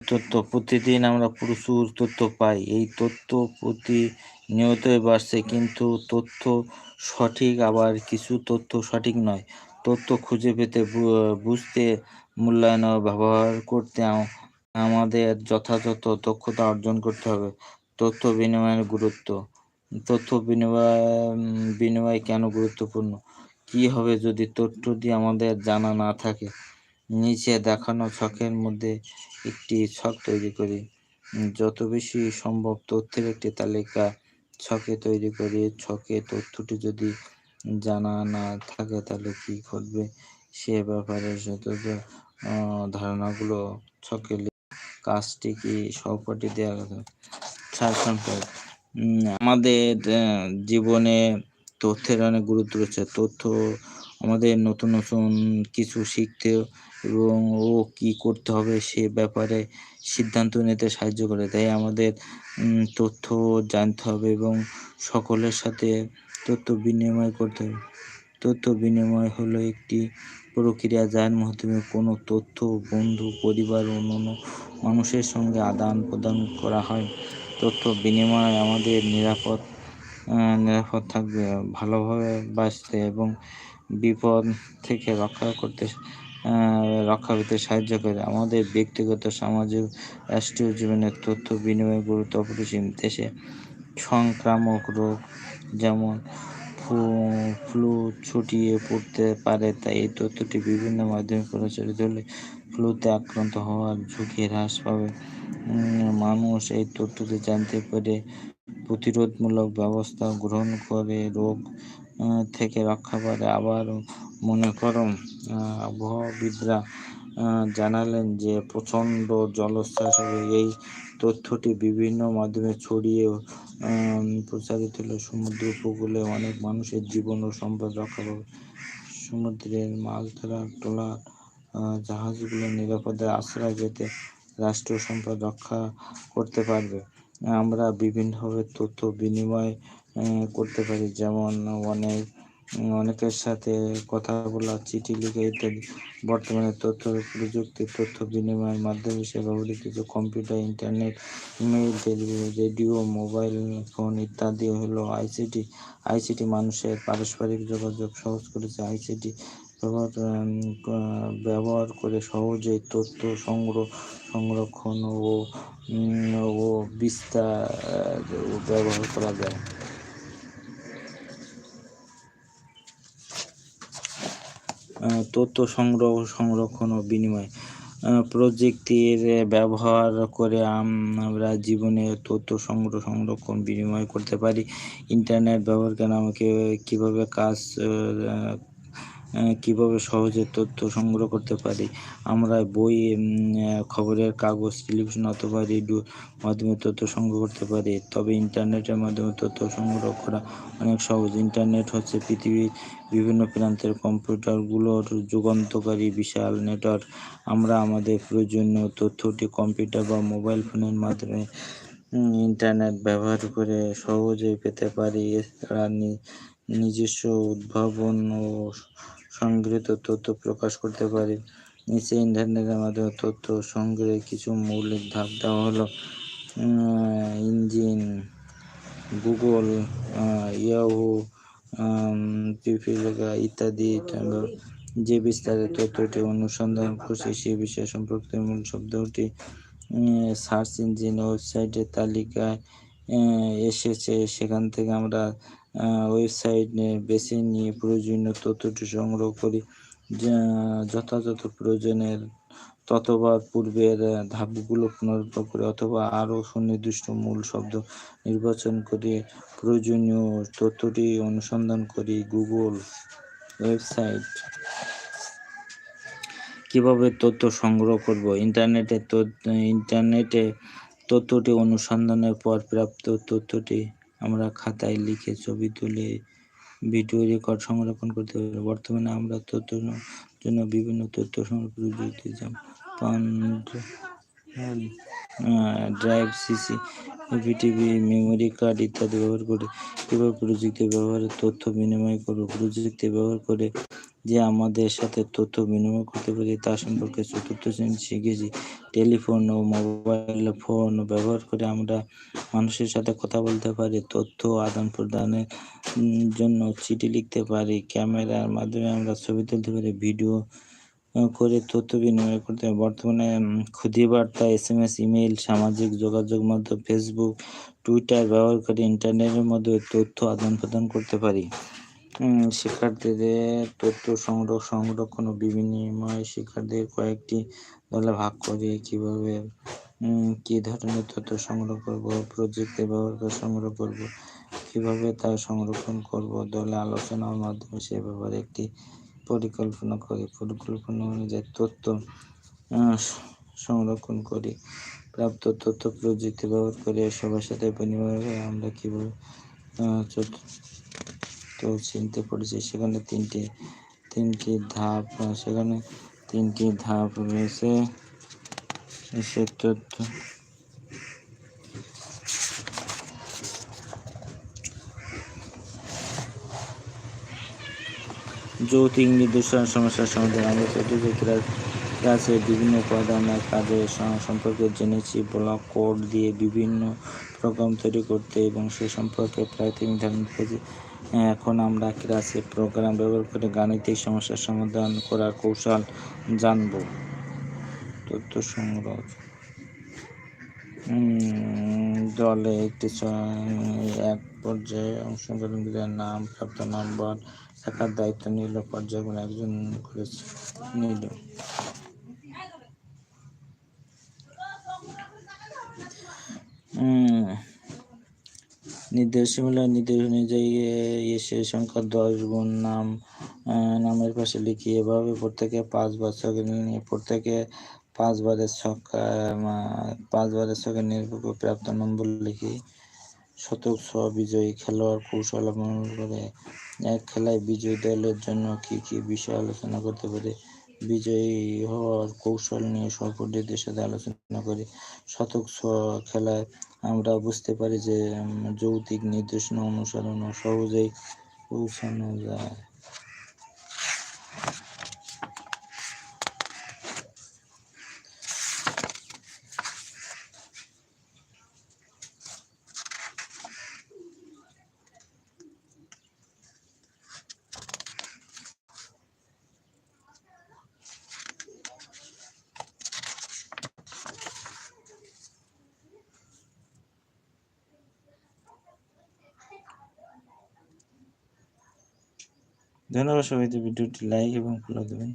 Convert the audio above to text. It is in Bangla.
তথ্য প্রতিদিন আমরা প্রচুর তথ্য পাই। এই তথ্য প্রতিনিয়তই বাড়ছে, কিন্তু তথ্য সঠিক আবার কিছু তথ্য সঠিক নয়। তথ্য খুঁজে পেতে বুঝতে, মূল্যায়ন ব্যবহার করতে আমাদের যথাযথ দক্ষতা অর্জন করতে হবে। তথ্য বিনিময়ের গুরুত্ব। তথ্য বিনিময় বিনিময় কেন গুরুত্বপূর্ণ? কি হবে যদি তথ্যটি আমাদের জানা না থাকে? নিচে দেখানো ছকের মধ্যে একটি ছক তৈরি করি। যত বেশি সম্ভব তথ্যের একটি তালিকা ছকে তৈরি করি। ছকে তথ্যটি যদি জানা না থাকে তাহলে কি ঘটবে? সে ব্যাপারে যত ধারণাগুলো ছকে কাজটি কি সহপাঠী দেওয়া কথা আমাদের জীবনে তথ্যের অনেক গুরুত্ব রয়েছে। তথ্য আমাদের নতুন নতুন কিছু শিখতে এবং ও কি করতে হবে সে ব্যাপারে সিদ্ধান্ত নিতে সাহায্য করে। তাই আমাদের তথ্য জানতে হবে এবং সকলের সাথে তথ্য বিনিময় করতে হবে। তথ্য বিনিময় হলো একটি প্রক্রিয়া যার মাধ্যমে কোনো তথ্য, বন্ধু, পরিবার, অন্যান্য মানুষের সঙ্গে আদান প্রদান করা হয়। তথ্য বিনিময় আমাদের নিরাপদ নিরাপদ থাকবে, ভালোভাবে বাঁচতে এবং বিপদ থেকে রক্ষা করতে রক্ষা পেতে সাহায্য করে। আমাদের ব্যক্তিগত, সামাজিক, রাষ্ট্রীয় জীবনের তথ্য বিনিময় গুরুত্ব অপরিসীম। দেশে সংক্রামক রোগ যেমন ফ্লু ছুটিয়ে পড়তে পারে, তাই এই তথ্যটি বিভিন্ন মাধ্যমে প্রচারিত হলে ফ্লুতে আক্রান্ত হওয়ার ঝুঁকি হ্রাস পাবে। মানুষ এই তথ্যটি জানতে পেরে প্রতিরোধমূলক ব্যবস্থা গ্রহণ করে, রোগ থেকে রক্ষা করে। আবার মনে করো আবহাওয়াবিদরা জানালেন যে প্রচণ্ড জলোচ্ছ্বাস হবে। এই তথ্যটি বিভিন্ন মাধ্যমে ছড়িয়ে প্রচারিত হলে। সমুদ্র উপকূলে অনেক মানুষের জীবন ও সম্পদ রক্ষা পাবে। সমুদ্রের মাছ ধরা ট্রলার জাহাজগুলো নিরাপদে আশ্রয় পেতে রাষ্ট্রীয় সম্পদ রক্ষা করতে পারবে। আমরা বিভিন্নভাবে তথ্য বিনিময় করতে পারি। যেমন অনেক, অনেকের সাথে কথা বলা, চিঠি লিখে ইত্যাদি। বর্তমানে তথ্য, প্রযুক্তি, তথ্য বিনিময়ের মাধ্যমে হিসেবে ব্যবহৃত computer, internet, email, television, radio, mobile phone ইত্যাদি হলো আইসিটি। আইসিটি মানুষের পারস্পরিক যোগাযোগ সহজ করেছে। আইসিটি ব্যবহার ব্যবহার করে সহজেই তথ্য সংগ্রহ, সংরক্ষণ ও ও বিস্তার ব্যবহার করা যায়। তথ্য সংগ্রহ, সংরক্ষণ ও বিনিময় প্রযুক্তির ব্যবহার করে আমরা জীবনে তথ্য সংগ্রহ, সংরক্ষণ, বিনিময় করতে পারি। ইন্টারনেট ব্যবহার করে আমাকে, কীভাবে কাজ কীভাবে সহজে তথ্য সংগ্রহ করতে পারি? আমরা বই খবরের কাগজ টেলিভিশন অথবা রেডিও মাধ্যমে তথ্য সংগ্রহ করতে পারি। তবে ইন্টারনেটের মাধ্যমে তথ্য সংগ্রহ করা অনেক সহজ। ইন্টারনেট হচ্ছে পৃথিবীর বিভিন্ন প্রান্তের কম্পিউটারগুলোর যুগান্তকারী বিশাল নেটওয়ার্ক। আমরা আমাদের প্রয়োজনীয় তথ্যটি কম্পিউটার বা মোবাইল ফোনের মাধ্যমে ইন্টারনেট ব্যবহার করে সহজেই পেতে পারি। এছাড়া নিজস্ব উদ্ভাবন ও সংগৃহীত তথ্য প্রকাশ করতে পারি। নিচে ইন্টারনেটের মাধ্যমে তথ্য সংগ্রহে কিছু মৌলিক ধাপ দেওয়া হলো। ইঞ্জিন গুগল ইয়াহু পিপিলেখা ইত্যাদি। যে বিস্তারিত তথ্যটি অনুসন্ধান করছে, সে বিষয় সম্পর্কিত মূল শব্দটি সার্চ ইঞ্জিন ওয়েবসাইটের তালিকায় এসেছে। সেখান থেকে আমরা ওয়েবসাইট বেছে নিয়ে প্রয়োজনীয় তথ্যটি সংগ্রহ করি। যথাযথ প্রয়োজনের ততবার পূর্বের ধাপগুলো পুনরুদ্ধার করে অথবা আরও সুনির্দিষ্ট মূল শব্দ নির্বাচন করে, প্রয়োজনীয় তথ্যটি অনুসন্ধান করি, গুগল ওয়েবসাইট। কীভাবে তথ্য সংগ্রহ করব? ইন্টারনেটে ইন্টারনেটে তথ্যটি অনুসন্ধানের পর প্রাপ্ত তথ্যটি আমরা খাতায় লিখে ছবি তুলে ভিডিও রেকর্ড সংরক্ষণ করতে পারি। বর্তমানে আমরা তথ্য জন্য বিভিন্ন তথ্য সংরক্ষণ প্রযুক্তি ড্রাইভ সিসি এপিটিভি মেমোরি কার্ড ইত্যাদি ব্যবহার করে, কীভাবে প্রযুক্তি ব্যবহারে তথ্য বিনিময় করব, প্রযুক্তি ব্যবহার করে যে আমাদের সাথে তথ্য বিনিময় করতে পারি তা সম্পর্কে চতুর্থ শ্রেণি শিখেছি। টেলিফোন ও মোবাইল ফোন ব্যবহার করে আমরা মানুষের সাথে কথা বলতে পারি, তথ্য আদান প্রদানের জন্য চিঠি লিখতে পারি, ক্যামেরার মাধ্যমে আমরা ছবি তুলতে পারি, ভিডিও করে তথ্য বিনিময় করতে পারি বর্তমানে ক্ষুদি বার্তা এস এম এস ইমেইল, সামাজিক যোগাযোগ মাধ্যম, ফেসবুক, টুইটার ব্যবহার করে ইন্টারনেটের মাধ্যমে তথ্য আদান প্রদান করতে পারি। শিক্ষার্থীদের তথ্য সংগ্রহ সংরক্ষণ ও বিনিময় শিক্ষার্থীদের কয়েকটি দলে ভাগ করে কীভাবে কি ধরনের তথ্য সংগ্রহ করব, প্রযুক্তি ব্যবহার করে সংগ্রহ করব, কীভাবে তা সংরক্ষণ করব, দলে আলোচনার মাধ্যমে সে ব্যাপারে একটি পরিকল্পনা করি, পরিকল্পনা অনুযায়ী তথ্য সংরক্ষণ করি। প্রাপ্ত তথ্য প্রযুক্তি ব্যবহার করে সবার সাথে বিনিময় আমরা কীভাবে তো চিনতে পড়েছি সেখানে তিনটি তিনটি ধাপ, সেখানে তিনটি ধাপ রয়েছে। সে তথ্য যৌতিক নির্দেশন সমস্যার সমাধান আমরা চতুর্থ ক্লাসে বিভিন্ন উপাদানের কাজের সম্পর্কে জেনেছি, ব্লক কোড দিয়ে বিভিন্ন প্রোগ্রাম তৈরি করতে এবং সে সম্পর্কে প্রাথমিক ধারণা পেয়েছি। এখন আমরা ক্লাসে প্রোগ্রাম ব্যবহার করে গাণিতিক সমস্যার সমাধান করার কৌশল জানব। তথ্য সংগ্রহ। দলে একটি এক পর্যায়ে অংশগ্রহণকারীদের নাম, প্রাপ্ত নম্বর লেখার দায়িত্ব নিল পর্যায়ক্রমে একজন করে নিল। নির্দেশমূলক নির্দেশ অনুযায়ী এসে সংখ্যা দশ গুণ নাম নামের পাশে লিখি এভাবে প্রত্যেকে পাঁচবার ছকে নিয়ে, প্রত্যেকে পাঁচবারের ছক্কা পাঁচবারের ছকে নির্ভর প্রাপ্ত নম্বর লিখি। শতক সহ বিজয়ী খেলোয়াড় কৌশল অবলম্বন করে এক খেলায় বিজয়ী দলের জন্য কি কি বিষয় আলোচনা করতে পারে? বিজয়ী হওয়ার কৌশল নিয়ে সহপাঠীদের সাথে আলোচনা করে। শতক খেলায় আমরা বুঝতে পারি যে যৌতিক নির্দেশনা অনুসরণ সহজেই পৌঁছানো যায়। ধন্যবাদ সবাইকে ভিডিওটি লাইক এবং ফলো দেবেন।